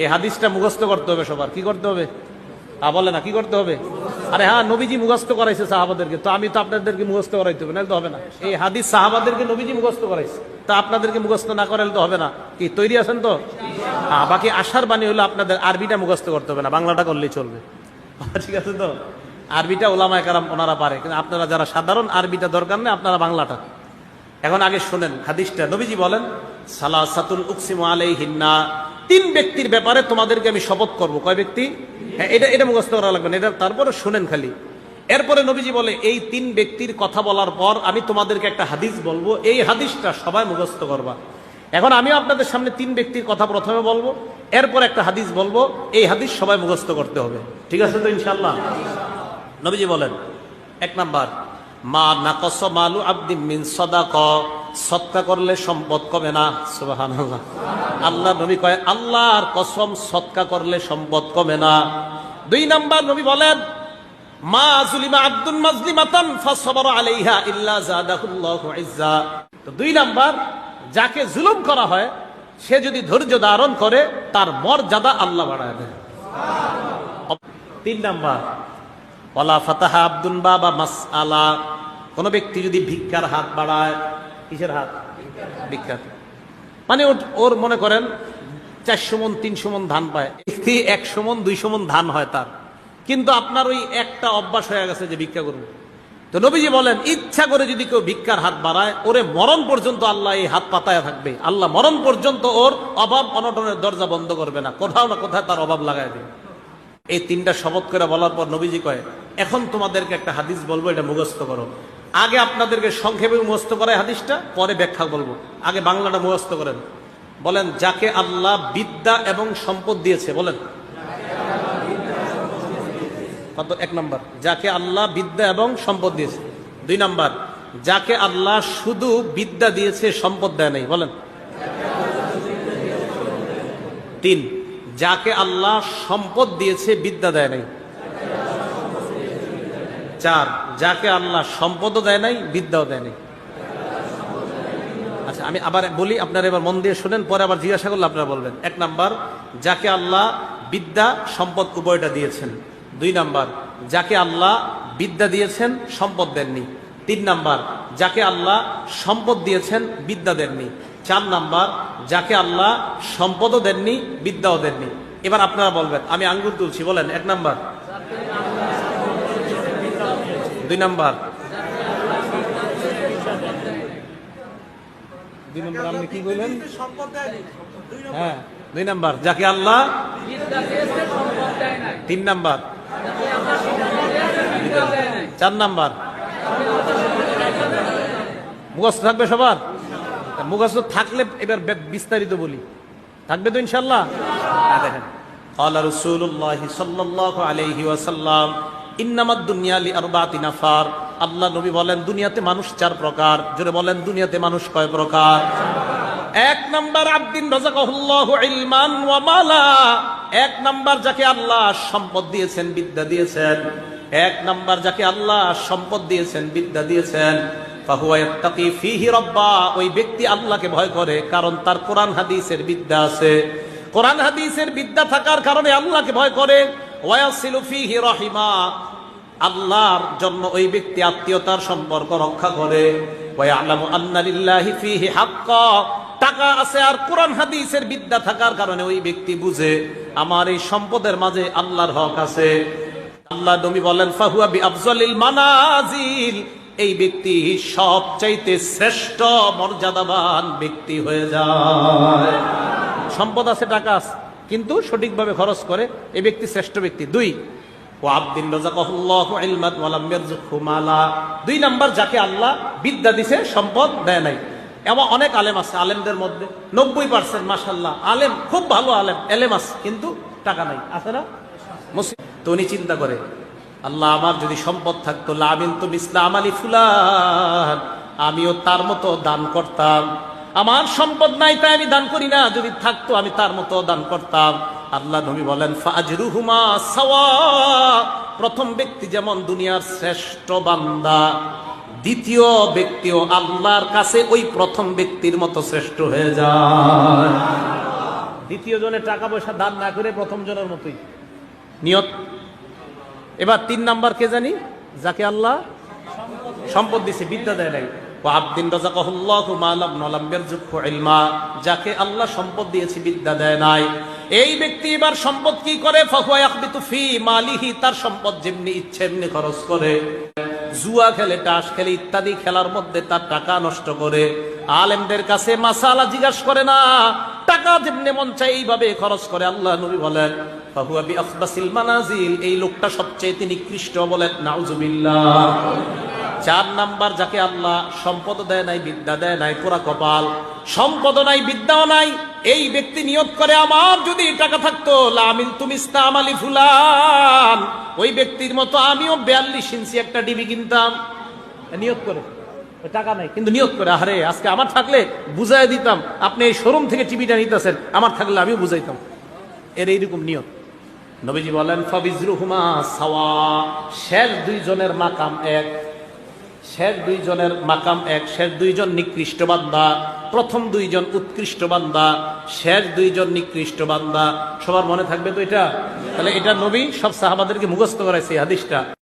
এই হাদিসটা মুখস্থ করতে হবে সবার। কি করতে হবে? তা বলে না, কি করতে হবে? আরে হ্যাঁ নবীজি মুখস্থ করাইছে সাহাবাদেরকে। তো আমি তো আপনাদেরকে মুখস্থ করাইতে হবে, নাহলে তো হবে না। এই হাদিস সাহাবাদেরকে নবীজি মুখস্থ করাইছে। তা আপনাদেরকে মুখস্থ না করাইলে তো হবে না। কি, তৈরি আছেন তো? হ্যাঁ বাকি আশার বাণী হলো আপনাদের আরবিটা মুখস্থ করতে হবে না, বাংলাটা করলেই চলবে। ঠিক আছে তো? আরবিটা ওলামায় কারাম ওনারা পারে, কিন্তু আপনারা যারা সাধারণ আরবিটা দরকার নেই, আপনারা বাংলাটা। এখন আগে শোনেন হাদিসটা। নবীজি বলেন, সালাসাতুল উকসিমু আলাইহিন্না তিন ব্যক্তির ব্যাপারে তোমাদেরকে আমি শপথ করব। কয় ব্যক্তি? হ্যাঁ এটা এটা মুখস্থ করা লাগবে না। এটা তারপরে শোনেন খালি। এরপরে নবীজি বলে, এই তিন ব্যক্তির কথা বলার পর আমি তোমাদেরকে একটা হাদিস বলব। এই হাদিসটা সবাই মুখস্থ করবা। এখন আমিও আপনাদের সামনে তিন ব্যক্তির কথা প্রথমে বলব, এরপর একটা হাদিস বলব। এই হাদিস সবাই মুখস্থ করতে হবে। ঠিক আছে তো ইনশাল্লাহ নবীজি বলেন, এক নাম্বার, মা নাকস মালু আব্দি মিন সদাক। সৎকা করলে সম্পদ কমে না। সুবহানাল্লাহ। আল্লাহ নবী কয়, আল্লাহর কসম, সৎকা করলে সম্পদ কমে না। দুই নাম্বার নবী বলেন, মা আলাইহা দুই নাম্বার, যাকে জুলুম করা হয়, সে যদি ধৈর্য ধারণ করে, তার মর্যাদা আল্লাহ বাড়ায় তিন নাম্বার ওলা আলা কোনো ব্যক্তি যদি ভিক্ষার হাত বাড়ায় কিসের হাত? ভিক্ষার মানে ওর- মনে করেন চারশো মন, তিনশো মন ধান পায়। একশো মন, দুইশো মন ধান হয় তার। কিন্তু আপনার ওই একটা অভ্যাস হয়ে গেছে যে ভিক্ষা করুন। তো নবীজি বলেন, ইচ্ছা করে যদি কেউ ভিক্ষার হাত বাড়ায়, ওরে মরণ পর্যন্ত আল্লাহ এই হাত পাতায় থাকবে। আল্লাহ মরণ পর্যন্ত ওর অভাব অনটনের দরজা বন্ধ করবে না। কোথাও না কোথায় তার অভাব লাগায় দেবে। এই তিনটা শপথ করে বলার পর নবীজি কয়, এখন তোমাদেরকে একটা হাদিস বলব, এটা মুখস্থ করো। আগে আপনাদেরকে সংক্ষেপে মুখস্থ করায় হাদিসটা, পরে ব্যাখ্যা বলব। আগে বাংলাটা মুখস্থ করেন। বলেন, যাকে আল্লাহ বিদ্যা এবং সম্পদ দিয়েছে, বলেন। কত? এক নম্বর। যাকে আল্লাহ বিদ্যা এবং সম্পদ দিয়েছে। দুই নম্বর। যাকে আল্লাহ শুধু বিদ্যা দিয়েছে, সম্পদ দেয় নাই, বলেন। তিন। যাকে আল্লাহ সম্পদ দিয়েছে, বিদ্যা দেয় নাই। চার, যাকে আল্লাহ সম্পদও দেয় নাই, বিদ্যাও দেয় নাই। আচ্ছা আমি আবার বলি, আপনারা এবার মন দিয়ে শুনেন, পরে আবার জিজ্ঞাসা করলে আপনারা বলবেন। এক নাম্বার, যাকে আল্লাহ বিদ্যা, সম্পদ উভয়টা দিয়েছেন। দুই নাম্বার, যাকে আল্লাহ বিদ্যা দিয়েছেন, সম্পদ দেননি। তিন নাম্বার, যাকে আল্লাহ সম্পদ দিয়েছেন, বিদ্যা দেননি। চার নাম্বার, যাকে আল্লাহ সম্পদও দেননি, বিদ্যাও দেননি। এবার আপনারা বলবেন, আমি আঙ্গুল তুলছি, বলেন, এক নাম্বার। দুই নাম্বার দুই নম্বর আপনি কি বললেন হ্যাঁ দুই নাম্বার যাকে আল্লাহ তিন নাম্বার চার নাম্বার মুখস্থ থাকবে সবার মুখস্থ থাকলে এবার বে- বিস্তারিত বলি থাকবে তো ইনশাল্লাহ হ্যাঁ, দেখেন قال رسول الله صلى الله عليه وسلم ইন্নামাদ দুনিয়া আলী আর নাফার। আল্লাহ নবী বলেন, দুনিয়াতে মানুষ চার প্রকার। জোরে বলেন, দুনিয়াতে মানুষ কয় প্রকার? এক নাম্বার, আব্দিন ইলমান ওয়া মালা। এক নাম্বার, যাকে আল্লাহ সম্পদ দিয়েছেন, বিদ্যা দিয়েছেন। এক নাম্বার, যাকে আল্লাহ সম্পদ দিয়েছেন, বিদ্যা দিয়েছেন। ওই ব্যক্তি আল্লাহকে ভয় করে, কারণ তার কোরআন হাদিসের বিদ্যা আছে। কোরআন হাদিসের বিদ্যা থাকার কারণে আল্লাহকে ভয় করে। ওয়াসিলু ফীহি আল্লাহর জন্য ওই ব্যক্তি আত্মীয়তার সম্পর্ক রক্ষা করে। টাকা আছে আর কোরআন হাদিসের বিদ্যা থাকার কারণে ওই ব্যক্তি বুঝে, আমার এই সম্পদের মাঝে আল্লাহর হক আছে। আল্লাহ নবী বলেন, ফাহুয়া বি মানাজিল এই ব্যক্তি সবচাইতে শ্রেষ্ঠ মর্যাদাবান ব্যক্তি হয়ে যায়। সম্পদ আছে, টাকা আছে। কিন্তু সঠিকভাবে খরচ করে এই ব্যক্তি শ্রেষ্ঠ ব্যক্তি। দুই ও আব্দিন দুই নাম্বার, যাকে আল্লাহ বিদ্যা দিছে, সম্পদ দেয় নাই। এমন অনেক আলেম আছে, আলেমদের মধ্যে নব্বই পার্সেন্ট মাসাল্লাহ আলেম, খুব ভালো আলেম, এলেম আছে, কিন্তু টাকা নাই। আছে না? মুসলিম। তো উনি চিন্তা করে, আল্লাহ আমার যদি সম্পদ থাকতো লামিন তো ইসলাম আলী ফুলান। আমিও তার মতো দান করতাম আমার সম্পদ নাই তাই আমি দান করি না। যদি থাকতো আমি তার মতো দান করতাম। আল্লাহ নবী বলেন ফাজরুহুমা সাওয়া। প্রথম ব্যক্তি যেমন দুনিয়ার শ্রেষ্ঠ বান্দা দ্বিতীয় ব্যক্তিও আল্লাহর কাছে ওই প্রথম ব্যক্তির মতো শ্রেষ্ঠ হয়ে যায়। দ্বিতীয় জনের টাকা পয়সা দান না করে প্রথম জনের মতোই। নিয়ত। এবার তিন নাম্বার কে জানি? যাকে আল্লাহ সম্পদ দিছে বিদ্যা দেয় নাই। যাকে আল্লাহ সম্পদ দিয়েছে, বিদ্যা দেয় নাই। এই ব্যক্তি এবার সম্পদ কি করে? মালিহি, তার সম্পদ যেমনি ইচ্ছে এমনি খরচ করে। জুয়া খেলে, টাস খেলে, ইত্যাদি খেলার মধ্যে তার টাকা নষ্ট করে। আলেমদের কাছে মাসালা জিজ্ঞাসা করে না, টাকা যেমনি মন চাই এইভাবে খরচ করে, আল্লাহ নবী বলেন, ফাহুয়া বি মানাজিল, এই লোকটা সবচেয়ে তিনি কৃষ্ট বলেন, নাউজুবিল্লাহ। চার নাম্বার যাকে আল্লাহ সম্পদ দেয় নাই, বিদ্যা দেয় নাই পুরা কপাল সম্পদ নাই, বিদ্যাও নাই, এই ব্যক্তি নিয়োগ করে আমার যদি টাকা থাকতো লামিল তুমি আলী ফুলান। ওই ব্যক্তির মতো আমিও বিয়াল্লিশ ইঞ্চি একটা ডিবি কিনতাম। নিয়োগ করে। টাকা নাই, কিন্তু নিয়োগ করে। আরে আজকে আমার থাকলে বুঝাই দিতাম, আপনি এই শোরুম থেকে টিভিটা নিতেছেন, আমার থাকলে আমিও বুঝাইতাম। এর এইরকম নিয়োগ। নবীজি বলেন, ফবিজরুহুমা সাওয়া, শেষ দুইজনের মাকাম এক। শেষ দুইজনের মাকাম এক, শেষ দুইজন নিকৃষ্ট বান্দা, প্রথম দুইজন উৎকৃষ্ট বান্দা, শেষ দুইজন নিকৃষ্ট বান্দা। সবার মনে থাকবে তো এটা? তাহলে এটা নবী সব সাহাবাদেরকে মুখস্থ করাইছে হাদিসটা।